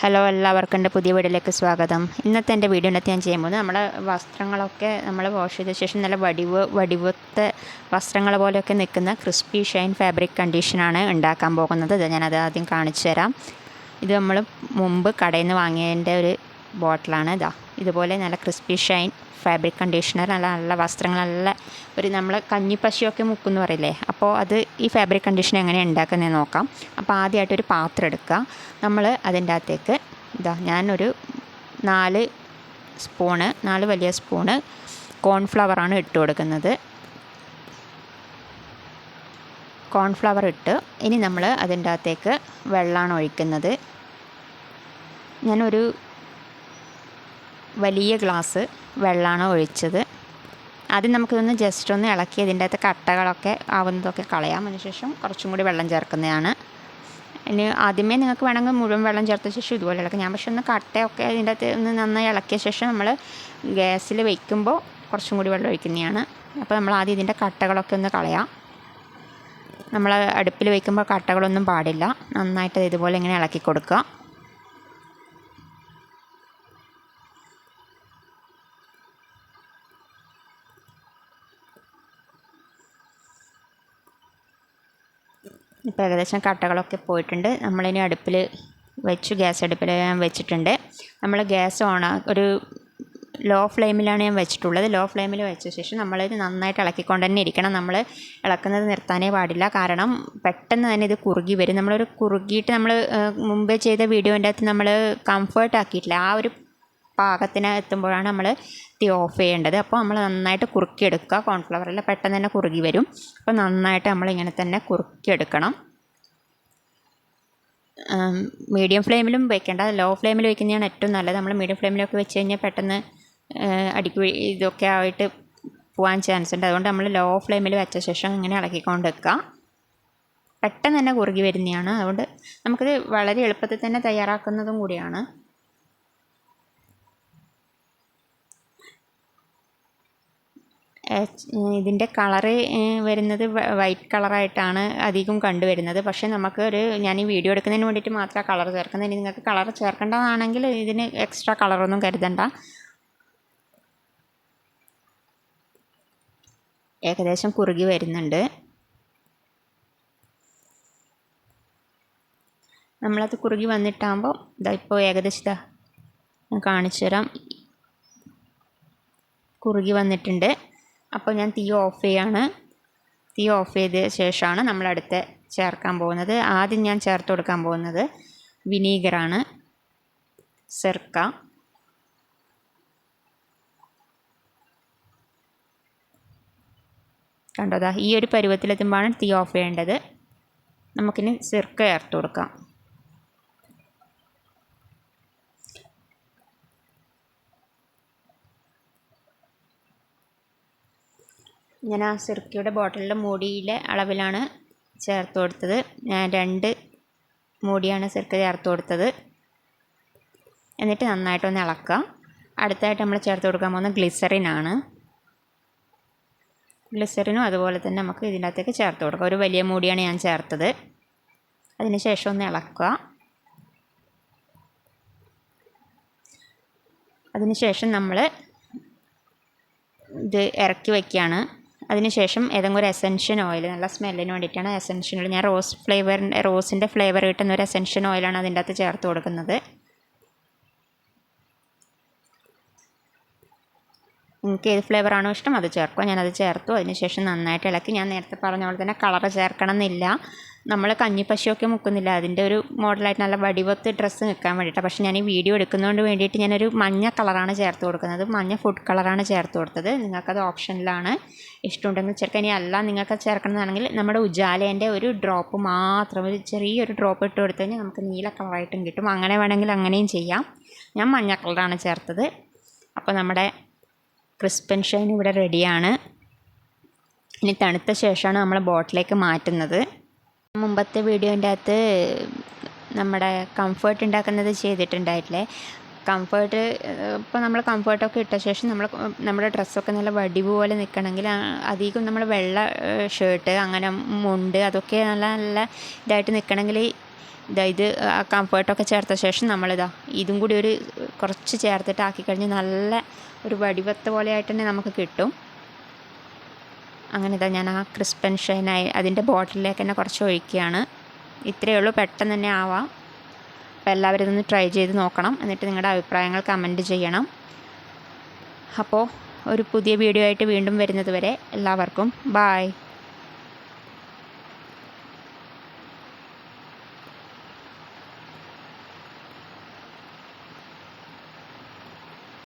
Hello എല്ലാവർക്കും എന്റെ പുതിയ വീഡിയോയിലേക്ക് സ്വാഗതം. ഇന്നത്തെ എന്റെ വീഡിയോയിനകത്ത് ഞാൻ ചെയ്യാൻ പോകുന്നത് നമ്മുടെ വസ്ത്രങ്ങളൊക്കെ നമ്മൾ വാഷ് ചെയ്ത ശേഷം നല്ല വടിവ് വടിവത്തെ വസ്ത്രങ്ങൾ പോലെയൊക്കെ നിൽക്കുന്ന ക്രിസ്പി ഷൈൻ ഫാബ്രിക് കണ്ടീഷനാണ് ഉണ്ടാക്കാൻ പോകുന്നത്. ഇത് ഞാനത് ആദ്യം കാണിച്ചു തരാം. ഇത് നമ്മൾ മുമ്പ് കടയിൽ നിന്ന് വാങ്ങിയതിന്റെ ഒരു ബോട്ടിലാണ് ഇതാ ഇതുപോലെ നല്ല ക്രിസ്പി ഷൈൻ ഫാബ്രിക് കണ്ടീഷണർ നല്ല നല്ല വസ്ത്രങ്ങൾ നല്ല ഒരു നമ്മൾ കഞ്ഞിപ്പശിയൊക്കെ മുക്കുമെന്ന് പറയില്ലേ? അപ്പോൾ അത് ഈ ഫാബ്രിക് കണ്ടീഷണർ എങ്ങനെ ഉണ്ടാക്കുന്നതെന്ന് നോക്കാം. അപ്പോൾ ആദ്യമായിട്ട് ഒരു പാത്രം എടുക്കുക. നമ്മൾ അതിന്റെ അകത്തേക്ക് ഇതാ ഞാനൊരു നാല് സ്പൂണ് നാല് വലിയ സ്പൂണ് കോൺഫ്ലവറാണ് ഇട്ട് കൊടുക്കുന്നത്. കോൺഫ്ലവർ ഇട്ട് ഇനി നമ്മൾ അതിന്റെ അകത്തേക്ക് വെള്ളമാണ് ഒഴിക്കുന്നത്. ഞാനൊരു വലിയ ഗ്ലാസ് വെള്ളമാണ് ഒഴിച്ചത്. ആദ്യം നമുക്കിതൊന്ന് ജസ്റ്റ് ഒന്ന് ഇളക്കി ഇതിന്റെ അകത്ത് കട്ടകളൊക്കെ ആവുന്നതൊക്കെ കളയാം. അതിനുശേഷം കുറച്ചും കൂടി വെള്ളം ചേർക്കുന്നതാണ്. ഇനി ആദ്യമേ നിങ്ങൾക്ക് വേണമെങ്കിൽ മുഴുവൻ വെള്ളം ചേർത്ത ശേഷം ഇതുപോലെ ഇളക്കാം. ഞാൻ പക്ഷെ ഒന്ന് കട്ടയൊക്കെ അതിന്റെ അകത്ത് ഒന്ന് നന്നായി ഇളക്കിയ ശേഷം നമ്മൾ ഗ്യാസിൽ വയ്ക്കുമ്പോൾ കുറച്ചും കൂടി വെള്ളം ഒഴിക്കുന്നതാണ്. അപ്പോൾ നമ്മൾ ആദ്യം ഇതിന്റെ കട്ടകളൊക്കെ ഒന്ന് കളയാം. നമ്മൾ അടുപ്പിൽ വയ്ക്കുമ്പോൾ കട്ടകളൊന്നും പാടില്ല. നന്നായിട്ട് ഇതുപോലെ ഇങ്ങനെ ഇളക്കി കൊടുക്കുക. ഇപ്പോൾ ഏകദേശം കട്ടകളൊക്കെ പോയിട്ടുണ്ട്. നമ്മളിനി അടുപ്പിൽ വെച്ചു ഗ്യാസ് അടുപ്പിൽ ഞാൻ വെച്ചിട്ടുണ്ട്. നമ്മൾ ഗ്യാസ് ഓൺ ഒരു ലോ ഫ്ലെയിമിലാണ് ഞാൻ വെച്ചിട്ടുള്ളത്. ലോ ഫ്ലെയിമിൽ വെച്ച ശേഷം നമ്മളിത് നന്നായിട്ട് ഇളക്കിക്കൊണ്ട് തന്നെ ഇരിക്കണം. നമ്മൾ ഇളക്കുന്നത് നിർത്താനേ പാടില്ല. കാരണം പെട്ടെന്ന് തന്നെ ഇത് കുറുകി വരും. നമ്മളൊരു കുറുകിയിട്ട് നമ്മൾ മുമ്പേ ചെയ്ത വീഡിയോന്റെ അകത്ത് നമ്മൾ കംഫേർട്ട് ആക്കിയിട്ടില്ല. ആ ഒരു പാകത്തിന് എത്തുമ്പോഴാണ് നമ്മൾ തീ ഓഫ് ചെയ്യേണ്ടത്. അപ്പോൾ നമ്മൾ നന്നായിട്ട് കുറുക്കിയെടുക്കുക. കോൺഫ്ലവറിൽ പെട്ടെന്ന് തന്നെ കുറുകി വരും. അപ്പോൾ നന്നായിട്ട് നമ്മൾ ഇങ്ങനെ തന്നെ കുറുക്കിയെടുക്കണം. മീഡിയം ഫ്ലെയിമിലും വെക്കേണ്ട. ലോ ഫ്ലെയിമിൽ വെക്കുന്നതാണ് ഏറ്റവും നല്ലത്. നമ്മൾ മീഡിയം ഫ്ലെയിമിലൊക്കെ വെച്ച് കഴിഞ്ഞാൽ പെട്ടെന്ന് അടിക്ക് ഇതൊക്കെ ആയിട്ട് പോകാൻ ചാൻസ് ഉണ്ട്. അതുകൊണ്ട് നമ്മൾ ലോ ഫ്ലെയിമിൽ വെച്ച ശേഷം ഇങ്ങനെ ഇളക്കിക്കൊണ്ട് വെക്കുക. പെട്ടെന്ന് തന്നെ കുറുകി വരുന്നതാണ്. അതുകൊണ്ട് നമുക്കിത് വളരെ എളുപ്പത്തിൽ തന്നെ തയ്യാറാക്കുന്നതും കൂടിയാണ്. ഇതിന്റെ കളറ് വരുന്നത് വൈറ്റ് കളറായിട്ടാണ് അധികം കണ്ടുവരുന്നത്. പക്ഷേ നമുക്ക് ഒരു ഞാൻ ഈ വീഡിയോ എടുക്കുന്നതിന് വേണ്ടിയിട്ട് മാത്രമാണ് കളർ ചേർക്കുന്നത്. നിങ്ങൾക്ക് കളർ ചേർക്കേണ്ടതാണെങ്കിൽ ഇതിന് എക്സ്ട്രാ കളറൊന്നും കരുതണ്ട. ഏകദേശം കുറുകി വരുന്നുണ്ട്. നമ്മളത് കുറുകി വന്നിട്ടാകുമ്പോൾ ഇതാ ഇപ്പോൾ ഏകദേശം ഇതാ ഞാൻ കാണിച്ചു തരാം കുറുകി വന്നിട്ടുണ്ട്. അപ്പോൾ ഞാൻ തീ ഓഫ് ചെയ്യാണ്. തീ ഓഫ് ചെയ്ത ശേഷമാണ് നമ്മൾ അടുത്ത ചേർക്കാൻ പോകുന്നത്. ആദ്യം ഞാൻ ചേർത്ത് കൊടുക്കാൻ പോകുന്നത് വിനീഗറാണ്. സെർക്ക. കണ്ടോ ഈ ഒരു പരുവത്തിലെത്തുമ്പോഴാണ് തീ ഓഫ് ചെയ്യേണ്ടത്. നമുക്കിനി സിർക്ക ചേർത്ത് കൊടുക്കാം. ഞാൻ ആ സിർക്കയുടെ ബോട്ടിലിന്റെ മൂടിയിലെ അളവിലാണ് ചേർത്ത് കൊടുത്തത്. ഞാൻ രണ്ട് മൂടിയാണ് സിർക്ക ചേർത്ത് കൊടുത്തത്. എന്നിട്ട് നന്നായിട്ടൊന്ന് ഇളക്കുക അടുത്തായിട്ട് നമ്മൾ ചേർത്ത് കൊടുക്കാൻ പോകുന്ന ഗ്ലിസറിനാണ്. ഗ്ലിസറിനും അതുപോലെ തന്നെ നമുക്ക് ഇതിനകത്തേക്ക് ചേർത്ത് കൊടുക്കാം. ഒരു വലിയ മൂടിയാണ് ഞാൻ ചേർത്തത്. അതിന് ശേഷം ഒന്ന് ഇളക്കുക. അതിനുശേഷം നമ്മൾ ഇത് ഇറക്കി വയ്ക്കുകയാണ്. അതിനുശേഷം ഏതെങ്കിലും ഒരു എസെൻഷ്യൻ ഓയിൽ നല്ല സ്മെല്ലിന് വേണ്ടിയിട്ടാണ് എസെൻഷ്യൻ ഓയിൽ ഞാൻ റോസ് ഫ്ലേവറിന്റെ റോസിന്റെ ഫ്ലേവർ കിട്ടുന്ന ഒരു എസെൻഷ്യൻ ഓയിലാണ് അതിന്റെ അകത്ത് ചേർത്ത് കൊടുക്കുന്നത്. നിങ്ങൾക്ക് ഏത് ഫ്ലേവറാണോ ഇഷ്ടം അത് ചേർക്കുക ഞാനത് ചേർത്തു. അതിനുശേഷം നന്നായിട്ട് ഇളക്കി. ഞാൻ നേരത്തെ പറഞ്ഞ പോലെ തന്നെ കളർ ചേർക്കണം എന്നില്ല നമ്മൾ കഞ്ഞിപ്പശുവൊക്കെ മുക്കുന്നില്ല? അതിന്റെ ഒരു മോഡലായിട്ട് നല്ല വടിവത്ത് ഡ്രസ്സ് നിൽക്കാൻ വേണ്ടിയിട്ടാണ് പക്ഷേ ഞാൻ ഈ വീഡിയോ എടുക്കുന്നതുകൊണ്ട് വേണ്ടിയിട്ട് ഞാനൊരു മഞ്ഞ കളറാണ് ചേർത്ത് കൊടുക്കുന്നത്. മഞ്ഞ ഫുഡ് കളറാണ് ചേർത്ത് കൊടുത്തത്. നിങ്ങൾക്കത് ഓപ്ഷനിലാണ്. ഇഷ്ടമുണ്ടെങ്കിൽ ചേർക്കാൻ ഇനി അല്ല നിങ്ങൾക്ക് ചേർക്കണമെന്നാണെങ്കിൽ നമ്മുടെ ഉജാലേന്റെ ഒരു ഡ്രോപ്പ് മാത്രം ഒരു ചെറിയൊരു ഡ്രോപ്പ് ഇട്ട് കൊടുത്തു കഴിഞ്ഞാൽ നമുക്ക് നീല കളറായിട്ടും കിട്ടും. അങ്ങനെ വേണമെങ്കിൽ അങ്ങനെയും ചെയ്യാം. ഞാൻ മഞ്ഞ കളറാണ് ചേർത്തത്. അപ്പോൾ നമ്മുടെ ക്രിസ്പൻ ഷൈൻ ഇവിടെ റെഡിയാണ്. ഇനി തണുത്ത ശേഷമാണ് നമ്മൾ ബോട്ടിലേക്ക് മാറ്റുന്നത്. മുമ്പത്തെ വീഡിയോന്റെ അകത്ത് നമ്മുടെ കംഫേർട്ട് ഉണ്ടാക്കുന്നത് ചെയ്തിട്ടുണ്ടായിട്ടില്ലേ? കംഫേർട്ട് ഇപ്പോൾ നമ്മൾ കംഫേർട്ടൊക്കെ ഇട്ട ശേഷം നമ്മൾ നമ്മുടെ ഡ്രസ്സൊക്കെ നല്ല വടിവ് പോലെ നിൽക്കണമെങ്കിൽ അധികം നമ്മൾ വെള്ള ഷർട്ട് അങ്ങനെ മുണ്ട് അതൊക്കെ നല്ല നല്ല ഇതായിട്ട് നിൽക്കണമെങ്കിൽ ഇതാ ഇത് കംഫേർട്ടൊക്കെ ചേർത്ത ശേഷം നമ്മളിതാ ഇതും കൂടി ഒരു കുറച്ച് ചേർത്തിട്ട് ആക്കി കഴിഞ്ഞ് നല്ല ഒരു വടിവത്ത പോലെ ആയിട്ട് തന്നെ നമുക്ക് കിട്ടും. അങ്ങനെ ഇതാ ഞാൻ ആ ക്രിസ്പൻ ഷൈനായി അതിന്റെ ബോട്ടിലേക്ക് തന്നെ കുറച്ച് ഒഴിക്കുകയാണ്. ഇത്രയേ ഉള്ളൂ പെട്ടെന്ന് തന്നെ ആവാം. അപ്പോൾ എല്ലാവരും ഇതൊന്ന് ട്രൈ ചെയ്ത് നോക്കണം. എന്നിട്ട് നിങ്ങളുടെ അഭിപ്രായങ്ങൾ കമന്റ് ചെയ്യണം. അപ്പോൾ ഒരു പുതിയ വീഡിയോ ആയിട്ട് വീണ്ടും വരുന്നത് വരെ എല്ലാവർക്കും ബായ്